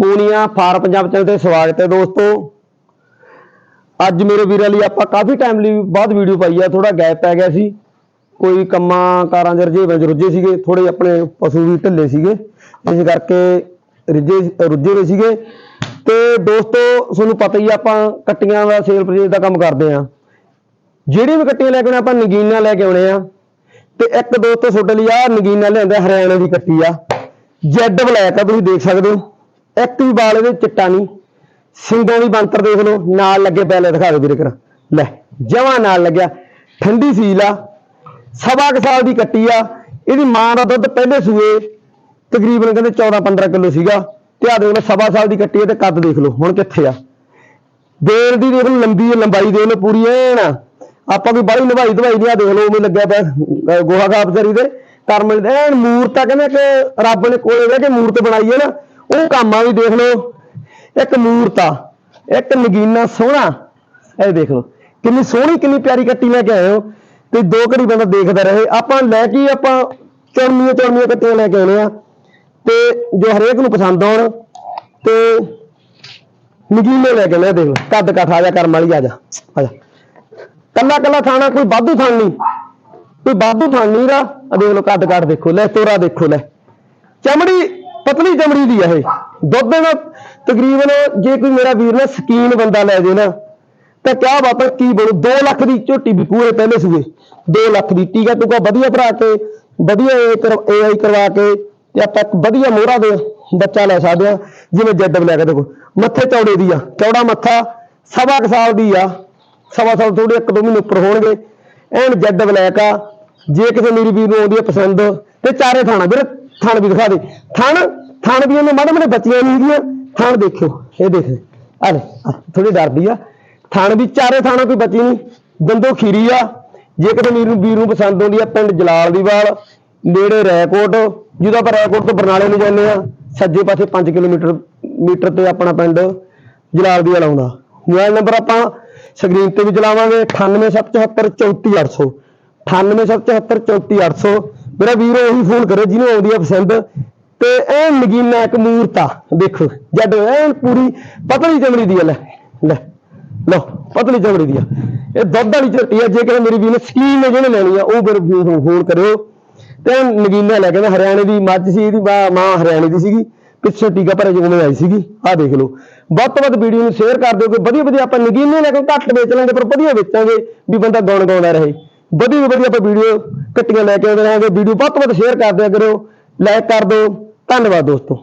Punia for Punjab channel ਤੇ ਸਵਾਗਤ ਹੈ ਦੋਸਤੋ। ਅੱਜ ਮੇਰੇ ਵੀਰਾਂ ਲਈ ਆਪਾਂ ਕਾਫੀ ਟਾਈਮ ਲਈ ਬਾਅਦ ਵੀਡੀਓ ਪਾਈ ਆ ਥੋੜਾ ਗੈਪ ਪੈ ਗਿਆ ਸੀ। ਕੋਈ ਕੰਮਾਂ ਕਾਰਾਂ ਦੇ ਰੁਝੇ 'ਚ ਰੁੱਝੇ ਸੀਗੇ ਥੋੜੇ ਆਪਣੇ ਪਸ਼ੂ ਵੀ ਢਿੱਲੇ ਸੀਗੇ। ਇਸ ਕਰਕੇ ਰੁੱਝੇ ਰੁੱਝੇ ਹੋਏ ਸੀਗੇ। ਤੇ ਦੋਸਤੋ, ਤੁਹਾਨੂੰ ਪਤਾ ਹੀ ਆ, ਆਪਾਂ ਕੱਟੀਆਂ ਦਾ ਸੇਲ ਪਰਚੇਜ ਦਾ ਕੰਮ ਕਰਦੇ ਆ। ਜਿਹੜੀ ਵੀ ਕੱਟੀਆਂ ਲੈ ਕੇ ਆਉਣੇ, ਆਪਾਂ ਨਗੀਨਾ ਲੈ ਕੇ ਆਉਣੇ ਆ। ਤੇ ਇੱਕ ਦੋਸਤੋ ਤੁਹਾਡੇ ਲਈ ਆ, ਨਗੀਨਾ ਲਿਆਂਦਾ ਹਰਿਆਣੇ ਦੀ ਕੱਟੀ ਆ। ਜੈਡ ਬਲੈਕ ਆ, ਤੁਸੀਂ ਦੇਖ ਸਕਦੇ ਹੋ। ਇੱਕ ਵੀ ਬਾਲ ਇਹਦੇ ਚਿੱਟਾ ਨਹੀਂ। ਸਿੰਗਾਂ ਦੀ ਬੰਤਰ ਦੇਖ ਲਓ, ਨਾਲ ਲੱਗੇ ਪਹਿਲੇ ਦਿਖਾ ਦਿਓ ਵੀਰੇ ਕਰ। ਲੈ ਜਵਾਂ ਨਾਲ ਲੱਗਿਆ। ਠੰਡੀ ਸੀਲ ਆ। ਸਵਾ ਕੁ ਸਾਲ ਦੀ ਕੱਟੀ ਆ। ਇਹਦੀ ਮਾਂ ਦਾ ਦੁੱਧ ਪਹਿਲੇ ਸੂਏ। ਤਕਰੀਬਨ ਕਹਿੰਦੇ 14 15 ਕਿਲੋ ਸੀਗਾ। ਤੇ ਆ ਦੇਖ ਲਓ, ਸਵਾ ਸਾਲ ਦੀ ਕੱਟੀ ਹੈ ਤੇ ਕੱਦ ਦੇਖ ਲਓ, ਹੁਣ ਕਿੱਥੇ ਆ। ਦੇਰ ਦੀ ਦੇਖ ਲਓ, ਲੰਬੀ ਲੰਬਾਈ ਦੇਖ ਲਓ, ਪੂਰੀ ਐਨ ਆਪਾਂ ਕੋਈ ਬਾਹਲੀ ਲੰਬਾਈ ਦਵਾਈ ਨਹੀਂ ਆ, ਦੇਖ ਲਓ, ਉਵੇਂ ਲੱਗਿਆ ਪਿਆ ਗੋਹਾ ਗਾਪ ਜਰੀ ਦੇ ਕਰਮਲ ਐਨ ਮੂਰਤ ਆ, ਕਹਿੰਦੇ ਕਿ ਰੱਬ ਨੇ ਕੋਲੇ ਬਹਿ ਕੇ ਮੂਰਤ ਬਣਾਈ ਹੈ ਨਾ। ਉਹ ਕੰਮਾਂ ਵੀ ਦੇਖ ਲਓ। ਇੱਕ ਮੂਰਤਾ ਇੱਕ ਨਗੀਨਾ ਸੋਹਣਾ। ਇਹ ਦੇਖ ਲਓ, ਕਿੰਨੀ ਸੋਹਣੀ, ਕਿੰਨੀ ਪਿਆਰੀ ਕੱਟੀ ਲੈ ਕੇ ਆਏ ਹੋ। ਤੇ ਦੋ ਘੜੀ ਬੰਦਾ ਦੇਖਦਾ ਰਹੇ। ਆਪਾਂ ਲੈ ਕੇ ਆਪਾਂ ਚੜਮੀਆਂ ਚੜਮੀਆਂ ਕੱਟੀਆਂ ਲੈ ਕੇ ਆਉਣੇ ਆ। ਤੇ ਜੋ ਹਰੇਕ ਨੂੰ ਪਸੰਦ ਆਉਣ, ਤੇ ਨਗੀਨੇ ਲੈ ਕੇ ਮੈਂ ਦੇਖ ਲਓ। ਕੱਦ ਕੱਠ ਆ ਜਾ ਕਰਮ ਵਾਲੀ ਆ ਜਾ ਆ ਜਾ। ਕੱਲਾ ਕੱਲਾ ਥਾਣਾ ਕੋਈ ਵਾਧੂ ਥਾਣ ਨਹੀਂ। ਕੋਈ ਵਾਧੂ ਥਾਣ ਨਹੀਂ ਦਾ ਆ ਦੇਖ ਲਓ, ਕੱਦ ਕੱਟ ਦੇਖੋ, ਲੈ, ਤੋਰਾ ਦੇਖੋ, ਲੈ। ਚਮੜੀ ਪਤਲੀ ਚਮੜੀ ਦੀ ਆ ਇਹ। ਦੁੱਧ ਦਾ ਤਕਰੀਬਨ ਜੇ ਕੋਈ ਮੇਰਾ ਵੀਰ ਨਾ ਸਕੀਨ ਬੰਦਾ ਲੈ ਜੇ ਨਾ, ਤਾਂ ਕਿਆ ਬਾਪਰ ਕੀ ਬਣੂ 2 ਲੱਖ ਦੀ ਝੋਟੀ ਵੀ ਪੂਰੇ ਪਹਿਲੇ ਸੀਗੇ। 2 ਲੱਖ ਦੀ ਟੀਕਾ ਟੂਕਾ ਵਧੀਆ ਭਰਾ ਕੇ, ਵਧੀਆ ਏਆਈ ਕਰਵਾ ਕੇ, ਤੇ ਆਪਾਂ ਵਧੀਆ ਮੋਹਰਾ ਦੇ ਬੱਚਾ ਲੈ ਸਕਦੇ ਆ ਜਿਵੇਂ ਜੈਡ ਕੇ ਦੇਖੋ। ਮੱਥੇ ਚੌੜੇ ਦੀ ਆ, ਚੌੜਾ ਮੱਥਾ ਸਵਾ ਕੁ ਸਾਲ ਦੀ ਆ। ਸਵਾ ਸਾਲ ਥੋੜੇ ਇੱਕ ਦੋ ਮਹੀਨੇ ਉੱਪਰ ਹੋਣਗੇ। ਐਨ ਜੈਡ ਬਲੈਕ ਆ। ਜੇ ਕਿਸੇ ਮੇਰੀ ਵੀਰ ਨੂੰ ਆਉਂਦੀ ਹੈ ਪਸੰਦ, ਤੇ ਚਾਰੇ ਥਾਣਾ ਵੀਰੇ ਥਣ ਵੀ ਦਿਖਾ ਦੇ। ਥਣ ਥਣ ਵੀ ਇਹਨੇ ਮਾੜੇ ਮਾੜੇ ਬੱਚੀਆਂ ਨਹੀਂ ਹੈਗੀਆਂ ਥਣ ਦੇਖਿਓ, ਇਹ ਦੇਖ ਆ ਲੈ ਥੋੜੀ ਡਰਦੀ ਆ। ਥਣ ਵੀ ਚਾਰੇ ਥਾਣਾ ਕੋਈ ਬੱਚੀ ਨਹੀਂ। ਦੰਦੋ ਖੀਰੀ ਆ। ਜੇ ਕਿਤੇ ਵੀਰ ਨੂੰ ਵੀਰ ਨੂੰ ਪਸੰਦ ਆਉਂਦੀ ਆ, ਪਿੰਡ ਜਲਾਲ ਦੀ ਵਾਲ, ਨੇੜੇ ਰੈਕੋਟ ਜਦੋਂ ਆਪਾਂ ਰੈਕੋਟ ਤੋਂ ਬਰਨਾਲੇ ਨੂੰ ਜਾਂਦੇ ਆ, ਸੱਜੇ ਪਾਸੇ 5 ਕਿਲੋਮੀਟਰ, ਮੀਟਰ ਤੇ ਆਪਣਾ ਪਿੰਡ ਜਲਾਲ ਦੀ ਵਾਲ ਆਉਂਦਾ। ਮੋਬਾਈਲ ਨੰਬਰ ਆਪਾਂ ਸਕਰੀਨ ਤੇ ਵੀ ਚਲਾਵਾਂਗੇ 9877434800 9877434800 ਮੇਰਾ ਵੀਰ ਉਹੀ ਫੋਨ ਕਰੇ, ਜਿਹਨੂੰ ਆਉਂਦੀ ਆ ਪਸੰਦ। ਤੇ ਐ ਨਗੀਨਾ ਇੱਕ ਮੂਰਤਾ ਦੇਖੋ ਜੱਡ ਐਨ ਪੂਰੀ ਪਤਲੀ ਚਮੜੀ ਦੀ ਆ, ਲੈ ਲੈ, ਲਓ, ਪਤਲੀ ਚਮੜੀ ਦੀ ਆ। ਇਹ ਦੁੱਧ ਵਾਲੀ ਝੋਟੀ ਆ, ਜੇ ਕਿਤੇ ਮੇਰੀ ਵੀਰ ਨੇ ਸਕੀਮ ਨੇ ਜਿਹਨੇ ਲੈਣੀ ਆ, ਉਹ ਫਿਰ ਵੀਰ ਨੂੰ ਫੋਨ ਕਰਿਓ। ਤੇ ਐਨ ਨਗੀਨਾ ਲੈ ਕੇ ਹਰਿਆਣੇ ਦੀ ਮੱਝ ਸੀ, ਇਹਦੀ ਮਾਂ ਮਾਂ ਹਰਿਆਣੇ ਦੀ ਸੀਗੀ। ਪਿੱਛੇ ਟੀਕਾ ਭਰੇ ਜਿਵੇਂ ਆਈ ਸੀਗੀ, ਆਹ ਦੇਖ ਲਓ। ਵੱਧ ਤੋਂ ਵੱਧ ਵੀਡੀਓ ਨੂੰ ਸ਼ੇਅਰ ਕਰ ਦਿਓ ਕਿ ਵਧੀਆ ਵਧੀਆ ਆਪਾਂ ਨਗੀਨੇ ਲੈ ਕੇ ਘੱਟ ਵੇਚ ਲਾਂਗੇ, ਪਰ ਵਧੀਆ ਵੇਚਾਂਗੇ, ਵੀ ਬੰਦਾ ਗਾਉਣ ਗਾਉਂਦਾ ਰਹੇ। ਵਧੀਆ ਵਧੀਆ ਆਪਾਂ ਵੀਡੀਓ ਕੱਟੀਆਂ ਲੈ ਕੇ ਆਉਂਦੇ ਰਹਾਂਗੇ। ਵੀਡੀਓ ਵੱਧ ਤੋਂ ਵੱਧ ਸ਼ੇਅਰ ਕਰਦੇ ਦਿਆ ਕਰੋ ਲਾਈਕ ਕਰ ਦਿਓ। ਧੰਨਵਾਦ ਦੋਸਤੋ।